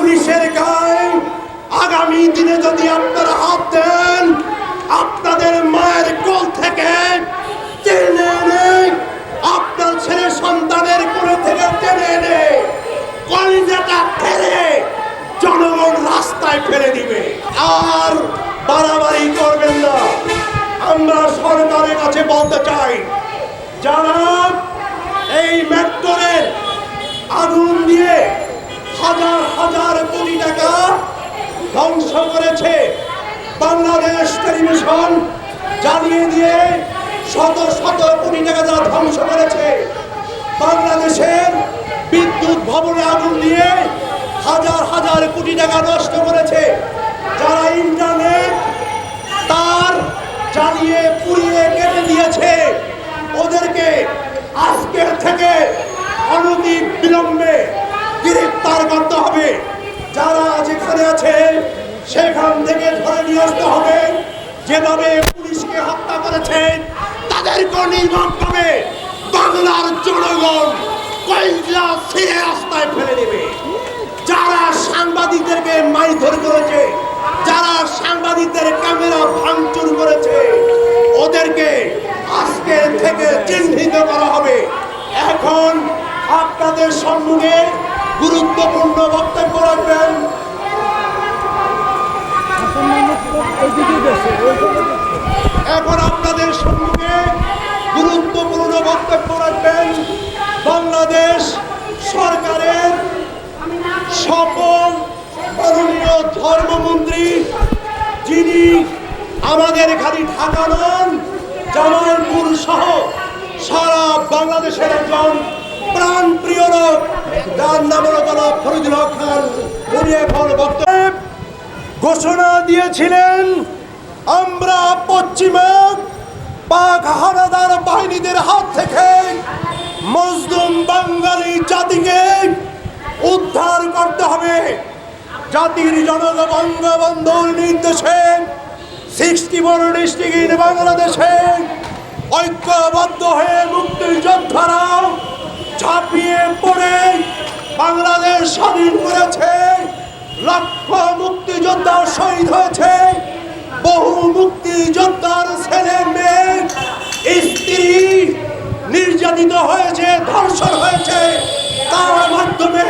পুলিশের গায়ে, আগামী দিনে যদি আপনারা হাত দেন, আপনাদের মায়ের কোল থেকে টেনে এনে আপনার ছেলে সন্তানের কোলে থেকে টেনে এনে কলিজাটা ফেলে জনগণ রাস্তায় ফেলে দিবে। আর বাড়াবাড়ি করবেন না। আমরা সরকারের কাছে বলতে চাই, যারা এই মেট্রোরের আগুন দিয়ে হাজার হাজার কোটি টাকা ধ্বংস করেছে। বাংলাদেশ টেলিভিশন জ্বালিয়ে দিয়ে শত শত কোটি টাকা যারা ধ্বংস করেছে। বাংলাদেশের বিদ্যুৎ ভবনে আগুন দিয়ে হাজার হাজার কোটি টাকা নষ্ট করেছে। যারা ইন্টারনেট তার জ্বালিয়ে পুড়িয়ে কেটে দিয়েছে, ওদেরকে আজকের থেকে অনতি বিলম্বে গ্রেপ্তার করতে হবে। যারা যেখানে আছে, সেখান থেকে ধরে নিয়ে আসতে হবে। যেভাবে পুলিশকে হত্যা করেছেন তাদেরকে নির্মমভাবে বাংলার জনগণ কয়লা ছিঁড়ে রাস্তায় ফেলে দেবে। যারা সাংবাদিকদেরকে মারধর করেছে, যারা সাংবাদিকদের ক্যামেরা ভাঙচুর করেছে, ওদেরকে আজকে থেকে চিহ্নিত করা হবে। এখন আপনাদের সম্মুখে গুরুত্বপূর্ণ বক্তব্য রাখবেন। এখন আপনাদের সম্মুখে গুরুত্বপূর্ণ বক্তব্য রাখবেন। বাংলাদেশ সরকারের সফল মাননীয় ধর্মমন্ত্রী, যিনি আমাদের খালি ঢাকা নন, জামালপুর সহ সারা বাংলাদেশের একজন প্রাণ প্রিয় লোক। ঘোষণা দিয়েছিলেন, আমরা পশ্চিমা পাক হানাদার বাহিনীদের হাত থেকে মজলুম বাঙালি জাতিকে উদ্ধার করতে হবে। জাতির জনক বঙ্গবন্ধুর নির্দেশে সিক্সটি বড় ডিস্ট্রিক্ট বাংলাদেশে ঐক্যবদ্ধ হয়ে মুক্তিযোদ্ধারা ঝাঁপিয়ে পড়ে। বাংলাদেশ স্বাধীন করেছে, লক্ষ মুক্তিযোদ্ধা শহীদ হয়েছে, বহু মুক্তিযোদ্ধার ছেলে মেয়ে, স্ত্রী নির্যাতিত হয়েছে, ধর্ষণ হয়েছে, তার মাধ্যমে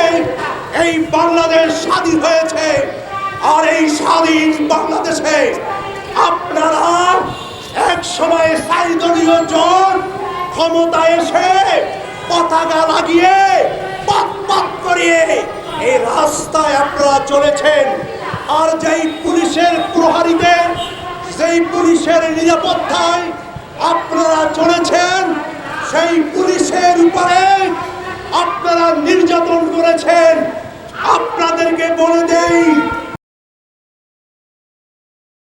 এই বাংলাদেশ স্বাধীন হয়েছে। আর এই স্বাধীন বাংলাদেশে আপনারা এক সময় সাইদলীয় জন ক্ষমতা এসে পতাকা লাগিয়ে পাত করিয়ে এই রাস্তায় আপনারা চলেছেন। আর যেই পুলিশের প্রহারীতে সেই পুলিশের নিরাপত্তায় আপনারা চলেছেন, সেই পুলিশের উপরে আপনারা নির্যাতন করেছেন। আপনাদেরকে বলে